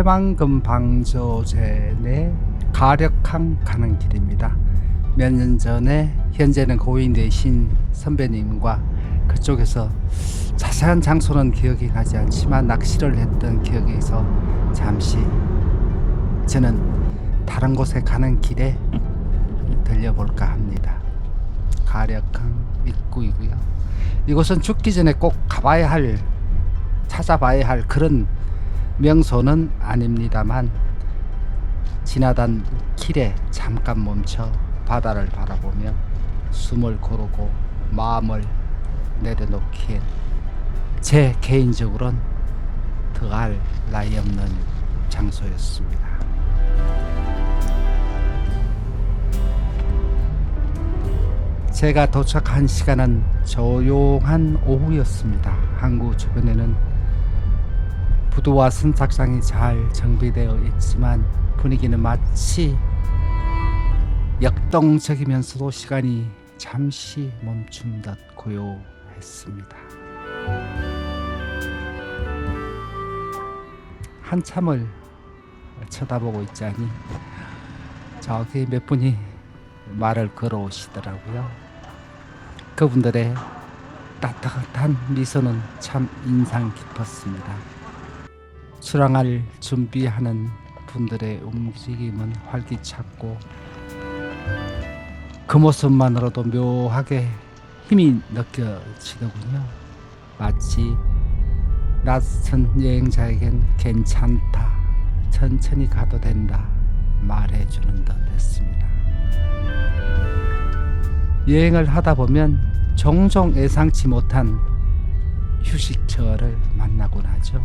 새만금 방조제 내 가력항 가는 길입니다. 몇 년 전에 현재는 고인 되신 선배님과 그쪽에서 자세한 장소는 기억이 나지 않지만 낚시를 했던 기억에서 잠시 저는 다른 곳에 가는 길에 들려볼까 합니다. 가력항 입구이고요. 이곳은 죽기 전에 꼭 가봐야 할 찾아봐야 할 그런 명소는 아닙니다만 지나던 길에 잠깐 멈춰 바다를 바라보며 숨을 고르고 마음을 내려놓기엔 제 개인적으로는 더할 나위 없는 장소였습니다. 제가 도착한 시간은 조용한 오후였습니다. 항구 주변에는 부두와 선착장이 잘 정비되어 있지만 분위기는 마치 역동적이면서도 시간이 잠시 멈춘 듯 고요했습니다. 한참을 쳐다보고 있자니 저기 몇 분이 말을 걸어오시더라고요. 그분들의 따뜻한 미소는 참 인상 깊었습니다. 수랑할 준비하는 분들의 움직임은 활기찼고 그 모습만으로도 묘하게 힘이 느껴지더군요. 마치 낯선 여행자에겐 괜찮다, 천천히 가도 된다 말해주는 듯 했습니다. 여행을 하다 보면 종종 예상치 못한 휴식처를 만나곤 하죠.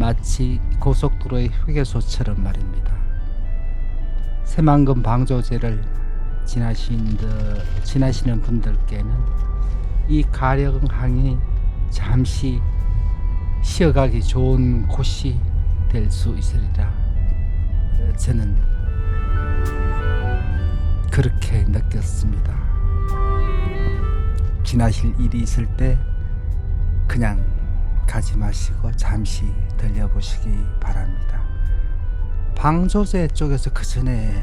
마치 고속도로의 휴게소처럼 말입니다. 새만금 방조제를 지나신 듯, 지나시는 분들께는 이 가령항이 잠시 쉬어가기 좋은 곳이 될 수 있으리라 저는 그렇게 느꼈습니다. 지나실 일이 있을 때 그냥 가지 마시고 잠시 들려보시기 바랍니다. 방조제 쪽에서 그 전에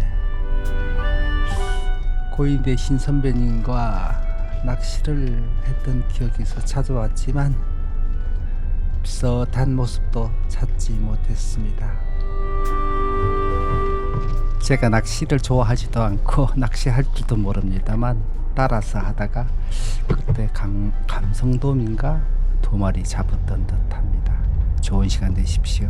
고인 되신 선배님과 낚시를 했던 기억이 있어 찾아왔지만 비슷한 모습도 찾지 못했습니다. 제가 낚시를 좋아하지도 않고 낚시할 줄도 모릅니다만 따라서 하다가 그때 강, 감성돔인가 두 마리 잡았던 듯합니다. 좋은 시간 되십시오.